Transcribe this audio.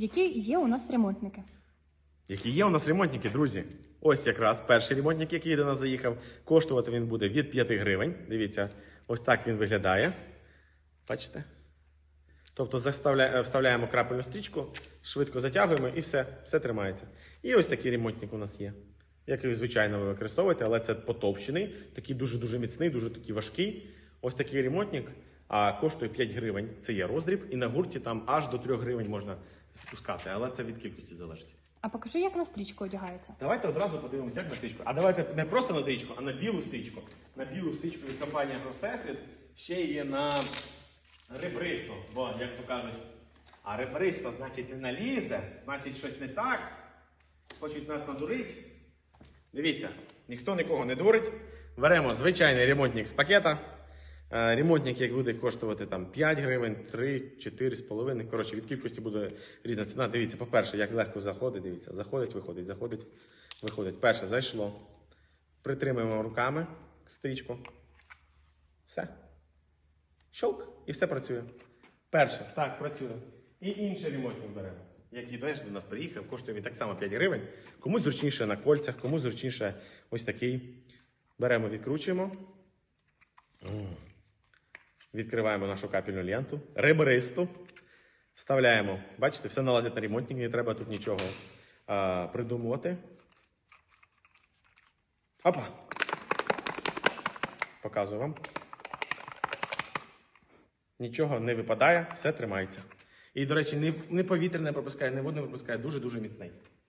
Які є у нас ремонтники? Які є у нас ремонтники, друзі? Ось якраз перший ремонтник, який до нас заїхав. Коштувати він буде від 5 гривень. Дивіться, ось так він виглядає. Бачите? Тобто е, вставляємо крапельну стрічку, швидко затягуємо і все, все тримається. І ось такий ремонтник у нас є. Який, звичайно, ви використовуєте, але це потовщений, такий дуже-дуже міцний, дуже такий важкий. Ось такий ремонтник а коштує 5 гривень. Це є роздріб, і на гурті там аж до 3 гривень можна спускати, але це від кількості залежить. А покажи, як на стрічку одягається. Давайте одразу подивимося, як на стрічку. А давайте не просто на стрічку, а на білу стрічку. На білу стрічку від компанії Агросесвіт ще є на ребристо. Бо, як то кажуть, а ребристо, значить, не налізе, значить, щось не так. Хочуть нас надурити. Дивіться, ніхто нікого не дурить. Беремо звичайний ремонтник з пакета. Е, Ремонтник, як буде коштувати там 5 гривень, 3, 4 з половиною. Коротше, від кількості буде різна ціна. Дивіться, по-перше, як легко заходить. Дивіться, заходить, виходить, заходить, виходить. Перше зайшло. Притримуємо руками стрічку. Все. Щолк, і все працює. Перше, так, працює. І інший ремонтник беремо. Який теж до нас приїхав, коштує він так само 5 гривень. Комусь зручніше на кольцях, комусь зручніше ось такий. Беремо, відкручуємо. Відкриваємо нашу капельну ленту, ребристу. Вставляємо. Бачите, все налазить на ремонтник, не треба тут нічого а, придумувати. Опа. Показую вам. Нічого не випадає, все тримається. І, до речі, ні повітря не пропускає, ні воду не пропускає, дуже-дуже міцний.